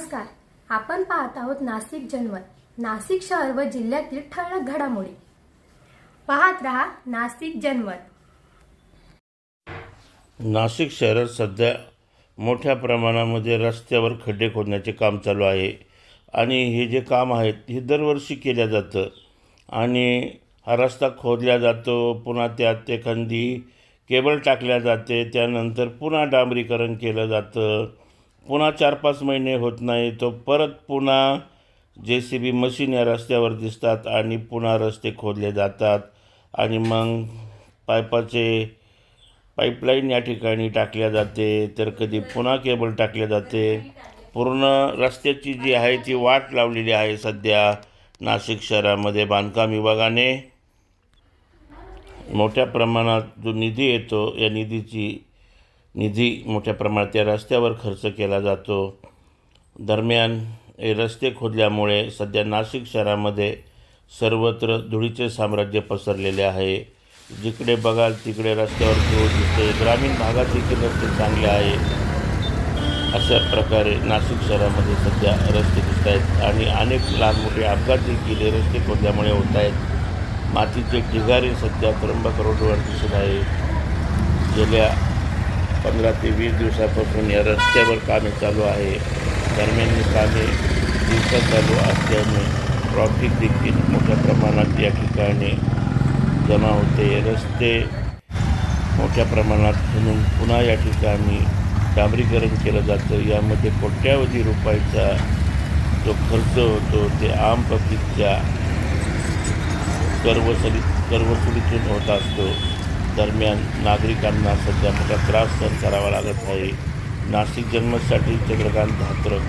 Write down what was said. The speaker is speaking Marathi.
नमस्कार. आपण पाहत आहोत नाशिक जनमत नाशिक शहर व जिल्ह्यातील ठळक घडामोडी. पाहत रहा नाशिक जनमत नाशिक शहरात सध्या मोठ्या प्रमाणामध्ये रस्त्यावर खड्डे खोदण्याचे काम चालू आहे. आणि हे जे काम आहेत हे दरवर्षी केलं जातं. आणि हा रस्ता खोदला जातो पुन्हा त्यात एखादी केबल टाकल्या जाते त्यानंतर पुन्हा डांबरीकरण केलं जातं. पुन्हा चार पाच महिने होत नाही तो परत पुन्हा जे सी बी मशीन या रस्त्यावर दिसतात आणि पुन्हा रस्ते खोदले जातात. आणि मग पायपाचे पाईपलाईन या ठिकाणी टाकल्या जाते तर कधी पुन्हा केबल टाकले जाते. पूर्ण रस्त्याची जी आहे ती वाट लावलेली आहे सध्या नाशिक शहरामध्ये बांधकाम विभागाने. मोठ्या प्रमाणात जो निधी येतो या निधीची निधी मोठ्या प्रमाणात त्या रस्त्यावर खर्च केला जातो. दरम्यान हे रस्ते खोदल्यामुळे सध्या नाशिक शहरामध्ये सर्वत्र धुळीचे साम्राज्य पसरलेले आहे. जिकडे बघाल तिकडे रस्त्यावर धूळ दिसते. ग्रामीण भागात देखील रस्ते चांगले आहे. अशा प्रकारे नाशिक शहरामध्ये सध्या रस्ते दिसत आहेत आणि अनेक लहान मोठे अपघात देखील हे रस्ते खोदल्यामुळे होत आहेत. मातीचे ढिगारे सध्या त्र्यंबक रोडवर दिसत आहे. गेल्या पंधरा ते वीस दिवसापासून या रस्त्यावर कामे चालू आहे. दरम्यान कामे दिवसात चालू असल्याने ट्रॉफिक देखील मोठ्या प्रमाणात या ठिकाणी जमा होते. रस्ते मोठ्या प्रमाणात म्हणून पुन्हा या ठिकाणी डांबरीकरण केलं जातं. यामध्ये कोट्यावधी रुपयाचा जो खर्च होतो ते आम पब्लिकच्या करवसुली करवसुलीतून होत असतो. दरम्यान नागरिकांना सध्या मोठा त्रास सहन करावा लागत आहे. नाशिक जन्मसाठी चंद्रकांत धात्रक